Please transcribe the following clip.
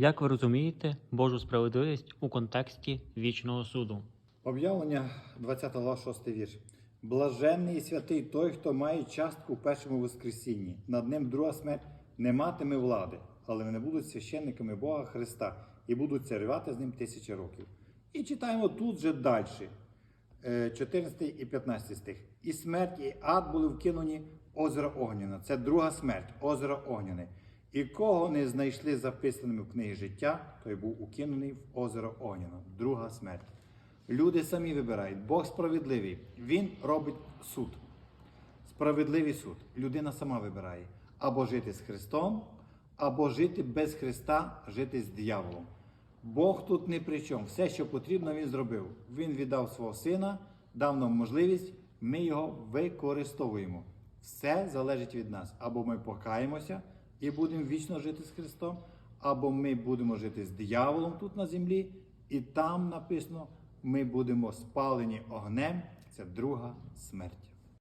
Як ви розумієте Божу справедливість у контексті вічного суду? Об'явлення 20 глава 6 вірш. Блаженний і святий той, хто має частку в першому воскресінні. Над ним друга смерть не матиме влади, але вони будуть священниками Бога Христа і будуть царювати з ним тисячі років. І читаємо тут же далі, е, 14 і 15 стих. І смерть, і ад були вкинені озеро Огняне. Це друга смерть, озеро Огняне. І кого не знайшли записаними в книгі життя, той був укинений в озеро Огняне. Друга смерть. Люди самі вибирають. Бог справедливий. Він робить суд. Справедливий суд. Людина сама вибирає. Або жити з Христом, або жити без Христа, жити з дияволом. Бог тут не при чому. Все, що потрібно, він зробив. Він віддав свого сина, дав нам можливість, ми його використовуємо. Все залежить від нас. Або ми покаємося і будемо вічно жити з Христом, або ми будемо жити з дияволом тут на землі, і там написано, ми будемо спалені огнем. Це друга смерть.